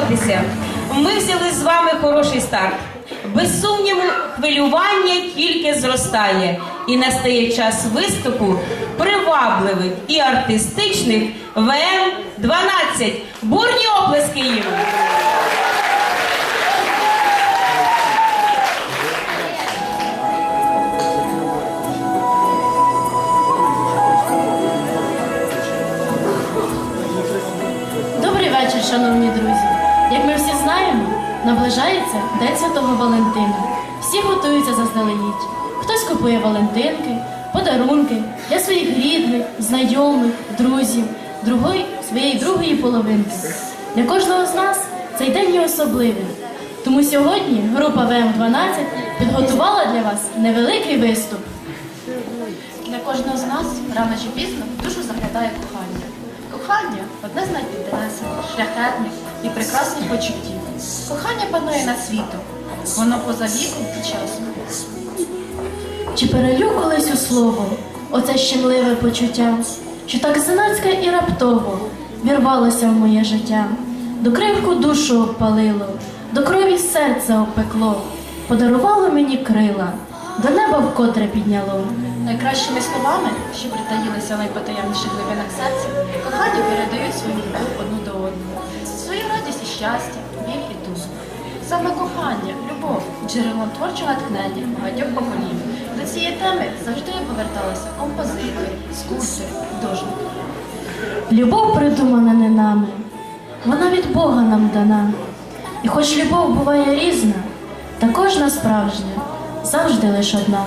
боротися. Ми взяли з вами хороший старт. Без сумніву, хвилювання тільки зростає, і настає час виступу привабливих і артистичних ВМ 12 Бурні оплески їм! Добрий вечір, шановні друзі. Наближається День Святого Валентина. Всі готуються заздалегідь. Хтось купує Валентинки, подарунки для своїх рідних, знайомих, друзів, другої, своєї другої половинки. Для кожного з нас цей день є особливий. Тому сьогодні група ВМ12 підготувала для вас невеликий виступ. Для кожного з нас рано чи пізно душу заглядає кохання. Кохання одне з найпіднесених, шляхетних і прекрасних почуттів. Кохання панує над світом. Воно поза віком і часом. Чи перелю колись у слово оце щемливе почуття, що так знацька і раптово вірвалося в моє життя, до кривку душу обпалило, до крові серце опекло, подарувало мені крила, до неба вкотре підняло. Найкращими словами, що притаїлися в найпотаємніших глибинах серця, кохання передають свою любов одну до одного, свою радість і щастя. Саме кохання, любов, джерелом творчого натхнення багатьох поколінь. До цієї теми завжди поверталися композитори, скульптори, художники. Любов придумана не нами, вона від Бога нам дана. І хоч любов буває різна, та кожна справжня, завжди лиш одна.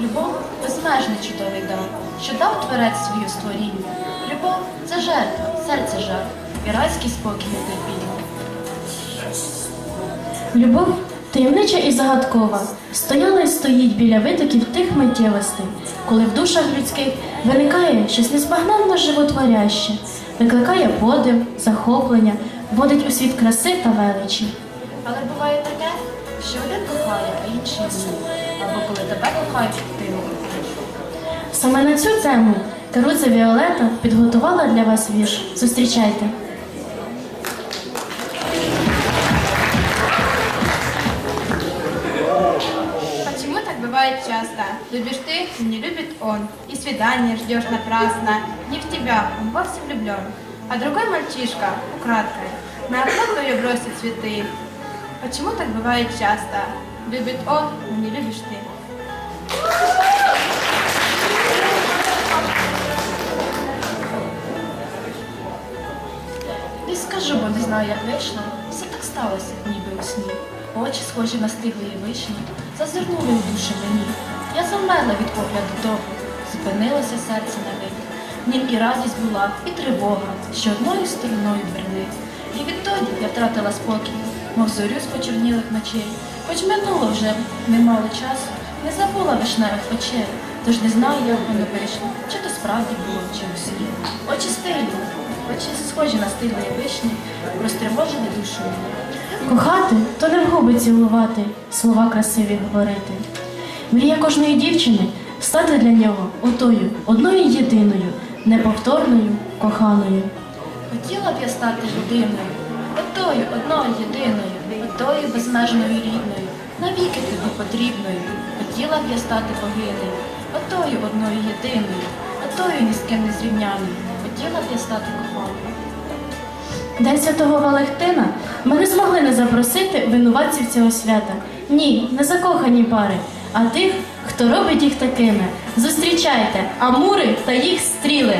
Любов безмежний чудовий дар, що дав творець свою створіння. Любов це жертва, серце жар, і райський спокій у терпінні. Любов таємнича і загадкова, стояла і стоїть біля витоків тих миттєвостей, коли в душах людських виникає щось незбагненно животворяще, викликає подив, захоплення, вводить у світ краси та величі. Але буває таке, що один кохає, а інший ні. Або коли тебе кохають, ти кохаєш. Саме на цю тему Каруза Віолета підготувала для вас вірш. Зустрічайте. Бывает часто? Любишь ты, не любит он. И свидание ждешь напрасно. Не в тебя, он вовсе влюблен. А другой мальчишка, украдкой, на окно твое бросит цветы. Почему так бывает часто? Любит он, но не любишь ты. Не скажу, бо не знаю, як вийшло. Все так сталося, ніби у сні. Очі, схожі на стиглої вишні, зазирнули у душу мені. Я замерла від погляду того, зупинилося серце на мить. В нім і радість була, і тривога, що одною стороною дверних. І відтоді я втратила спокій, мов зорю з почорнілих ночей. Хоч минуло вже немало часу, не забула вишневих очей, тож не знаю, як воно вийшло, чи то справді було, чи у сні. Очі стильні, очі схожі на стиглої вишні, розтривожили душу. Кохати то не в губи цілувати, слова красиві говорити. Мрія кожної дівчини стати для нього отою, одною єдиною, неповторною, коханою. Хотіла б я стати людиною, отою, одною єдиною, отою безмежною рідною, навіки тобі потрібною. Хотіла б я стати богинею, отою одною єдиною, отою ні з ким не зрівняною. Хотіла б я стати коханою. День святого Валентина ми запросити винуватців цього свята. Ні, не закохані пари, а тих, хто робить їх такими. Зустрічайте амури та їх стріли.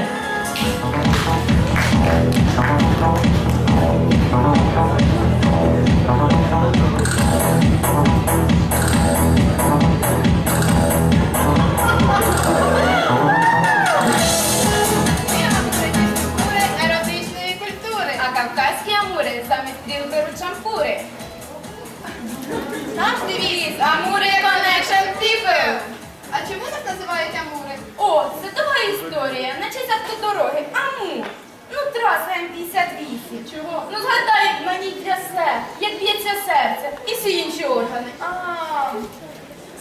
Чого? Ну, згадай, мені трясе, як б'ється серце і всі інші органи. А.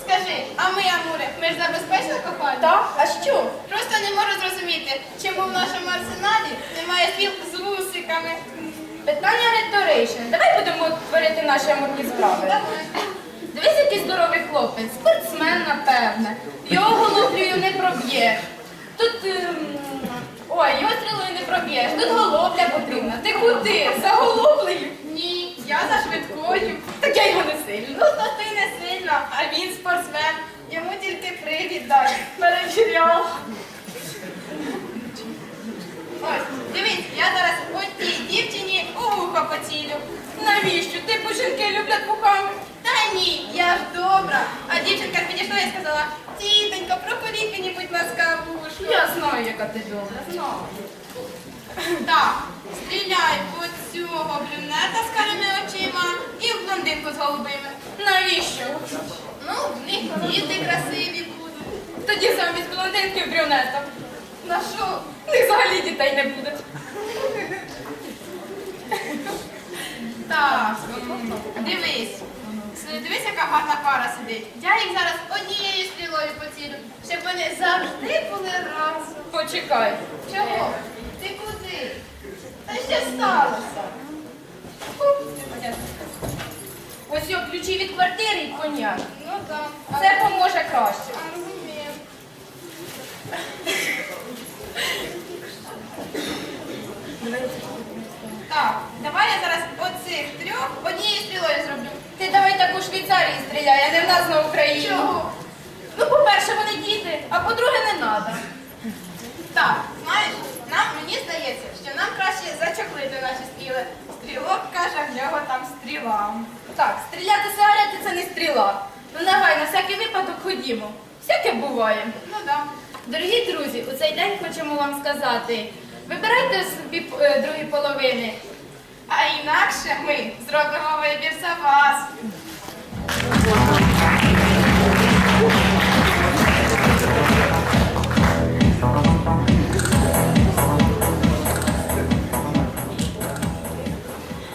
Скажи, а ми, Амури, ми ж забезпечили кохання? Так, а що? Просто не можу зрозуміти, чому в нашому арсеналі немає стріл з вусиками. Питання риторичне. Давай будемо творити наші амурні справи. Дивись, який здоровий хлопець, спортсмен, напевне. Його голоблею не проб'єш. Тут. ем, Ой, його стрілою не проб'єш. Тут голобля потрібна. Ти куди? За голоблею? Ні, я за швидкою. Так я його не сильно. Ну, то ти не сильно, а він спортсмен. Йому тільки привід дай. Перевіряв. Ось, дивись, я зараз одній дівчині у вухо поцілю. Навіщо? Типу жінки люблять вухами. Та ні, я ж добра. А дівчинка підійшла і сказала, тітонько, проколіть мені будь ласка вушку. Я знаю, яка ти добра, знаю. Так, стріляй по цього брюнета з карими очима і в блондинку з голубими. Навіщо? Ну, в них діти красиві. Тоді замість блондинки брюнета. На що? В них взагалі дітей не буде. Так, дивись. Дивись, яка гарна пара сидить. Я їх зараз однією стрілою поцілю, щоб вони завжди були разом. Почекай. Чого? Ти куди? Та що сталося? Ось його ключі від квартири і коняк. Ну так. Це поможе краще. Так, давай я зараз оцих трьох однією стрілою зроблю. Ти давай таку Швейцарії стріляй, а не в нас на Україні. Чого? Ну, по-перше, вони діти, а по-друге, не треба. Так, знаєш, нам мені здається, що нам краще зачоклити наші стріли. Стрілок каже, в нього там стріла. Так, стріляти сигарети це не стріла. Ну давай, на всякий випадок ходімо. Всяке буває. Ну так. Дорогі друзі, у цей день хочемо вам сказати. Вибирайте собі е, другі половини. А інакше ми зробимо вибір за вас.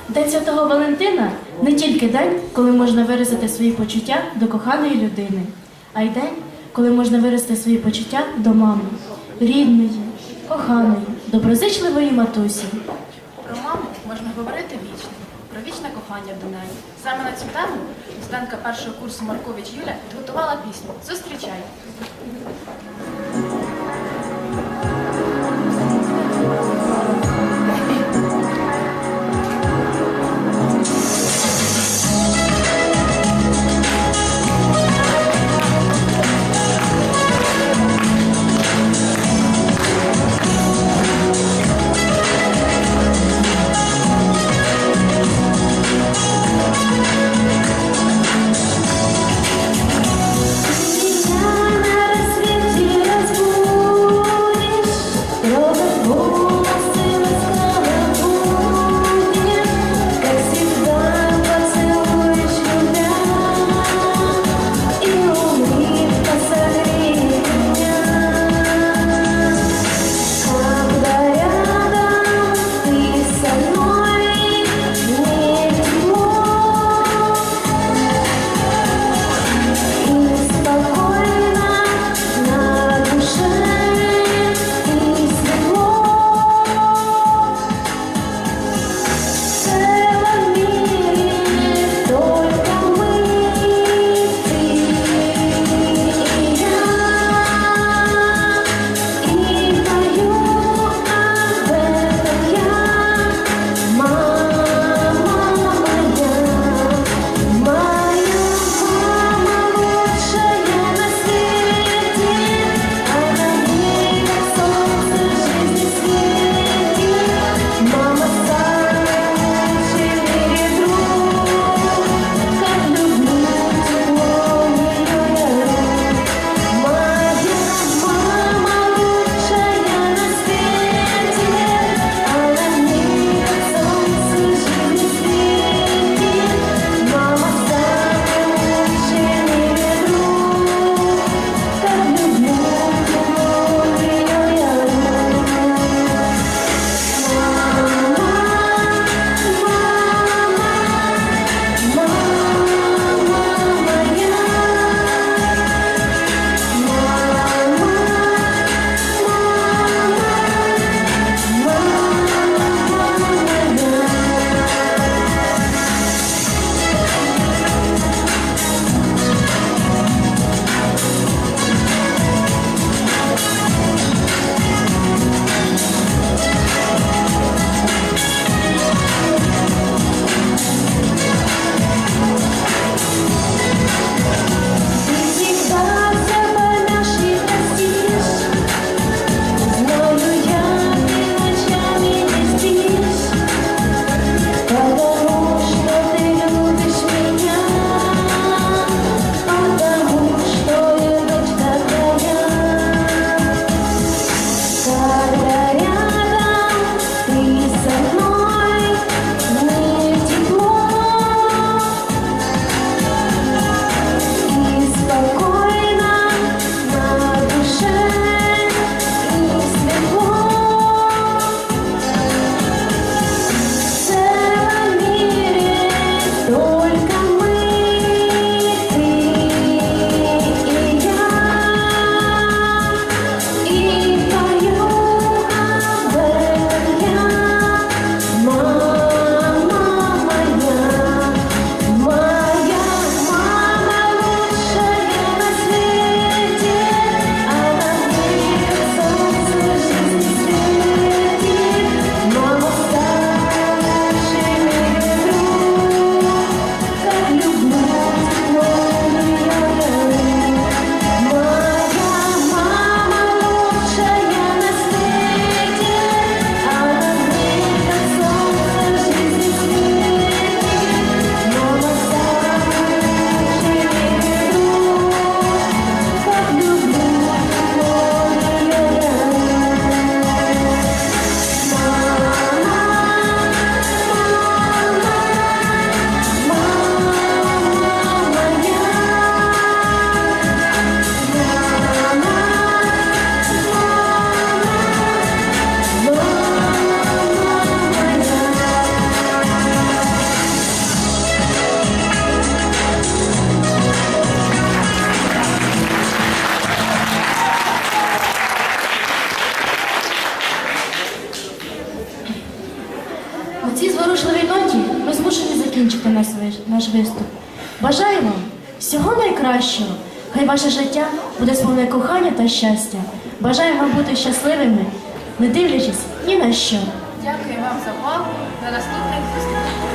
День Святого Валентина не тільки день, коли можна виразити свої почуття до коханої людини, а й день, коли можна вирости свої почуття до мами, рідної, коханої, доброзичливої матусі. Про маму можна говорити вічно, про вічне кохання до неї. Саме на цю тему студентка першого курсу Маркович Юля підготувала пісню Зустрічай. Зворушливій ноті ми змушені закінчити наш виступ. Бажаю вам всього найкращого. Хай ваше життя буде сповне кохання та щастя. Бажаю вам бути щасливими, не дивлячись ні на що. Дякую вам за увагу. До наступних зустрічей.